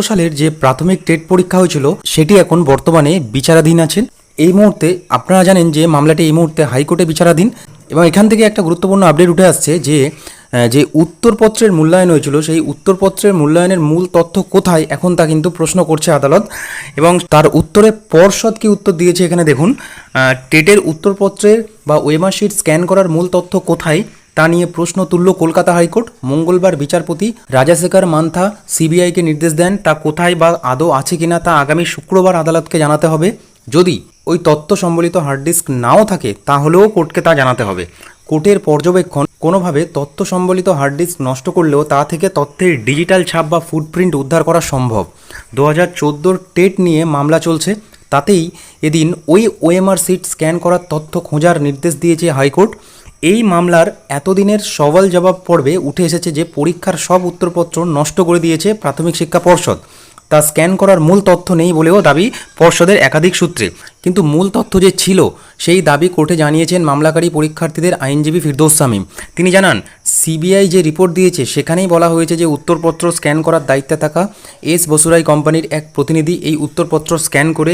সালের যে প্রাথমিক টেট পরীক্ষা হয়েছিল, সেটি এখন বর্তমানে বিচারাধীন আছেন। এই মুহূর্তে আপনারা জানেন যে মামলাটি এই মুহূর্তে হাইকোর্টে বিচারাধীন এবং এখান থেকে একটা গুরুত্বপূর্ণ আপডেট উঠে আসছে যে যে উত্তরপত্রের মূল্যায়ন হয়েছিল, সেই উত্তরপত্রের মূল্যায়নের মূল তথ্য কোথায় এখন তা কিন্তু প্রশ্ন করছে আদালত। এবং তার উত্তরে পর্ষদ কি উত্তর দিয়েছে এখানে দেখুন টেটের উত্তরপত্রের বা ওয়েমার শিট স্ক্যান করার মূল তথ্য কোথায়? তা নিয়ে প্রশ্ন তুলল কলকাতা হাইকোর্ট। মঙ্গলবার বিচারপতি রাজাশেখর মান্থা সিবিআইকে নির্দেশ দেন তা কোথায় বা আদৌ আছে কিনা তা আগামী শুক্রবার আদালতকে জানাতে হবে। যদি ওই তথ্য সম্বলিত হার্ড ডিস্ক নাও থাকে, তাহলেও কোর্টকে তা জানাতে হবে। কোর্টের পর্যবেক্ষণ কোনোভাবে তথ্য সম্বলিত হার্ড ডিস্ক নষ্ট করলেও তা থেকে তথ্যের ডিজিটাল ছাপ বা ফুটপ্রিন্ট উদ্ধার করা সম্ভব। দু হাজার টেট নিয়ে মামলা চলছে। তাতেই এদিন ওই ওএমআর সিট স্ক্যান করার তথ্য খোঁজার নির্দেশ দিয়েছে হাইকোর্ট। এই মামলার এতদিনের সওয়াল জবাব পর্বে উঠে এসেছে যে পরীক্ষার সব উত্তরপত্র নষ্ট করে দিয়েছে প্রাথমিক শিক্ষা পর্ষদ। তা স্ক্যান করার মূল তথ্য নেই বলেও দাবি পর্ষদের একাধিক সূত্রে। কিন্তু মূল তথ্য যে ছিল, সেই দাবি কোর্টে জানিয়েছেন মামলাকারী পরীক্ষার্থীদের আইনজীবী ফিরদৌস শামীম তিনি জানান, সিবিআই যে রিপোর্ট দিয়েছে, সেখানেই বলা হয়েছে যে উত্তরপত্র স্ক্যান করার দায়িত্বে থাকা এস বসুরাই কোম্পানির এক প্রতিনিধি এই উত্তরপত্র স্ক্যান করে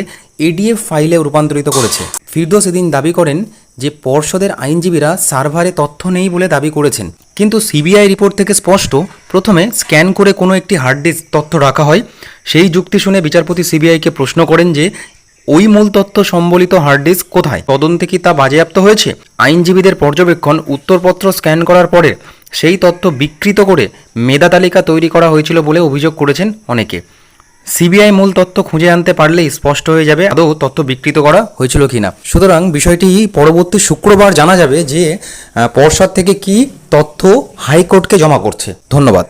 এডিএফ ফাইলে রূপান্তরিত করেছে। ফিরদৌস এদিন দাবি করেন যে পর্ষদের আইনজীবীরা সার্ভারে তথ্য নেই বলে দাবি করেছেন। কিন্তু সিবিআই রিপোর্ট থেকে স্পষ্ট, প্রথমে স্ক্যান করে কোনো একটি হার্ড ডিস্ক তথ্য রাখা হয়। সেই যুক্তি শুনে বিচারপতি সিবিআইকে প্রশ্ন করেন যে, ওই মূল তথ্য সম্বলিত হার্ড ডিস্ক কোথায়? তদন্তে কি তা বাজেয়াপ্ত হয়েছে? আইনজীবীদের পর্যবেক্ষণ, উত্তরপত্র স্ক্যান করার পরে সেই তথ্য বিকৃত করে মেধা তালিকা তৈরি করা হয়েছিল বলে অভিযোগ করেছেন অনেকে। সিবিআই মূল তথ্য খুঁজে আনতে পারলেই স্পষ্ট হয়ে যাবে আদৌ তথ্য বিকৃত করা হয়েছিল কিনা। সুতরাং বিষয়টি পরবর্তী শুক্রবার জানা যাবে যে পর্ষদ থেকে কি তথ্য হাইকোর্টকে জমা করছে। ধন্যবাদ।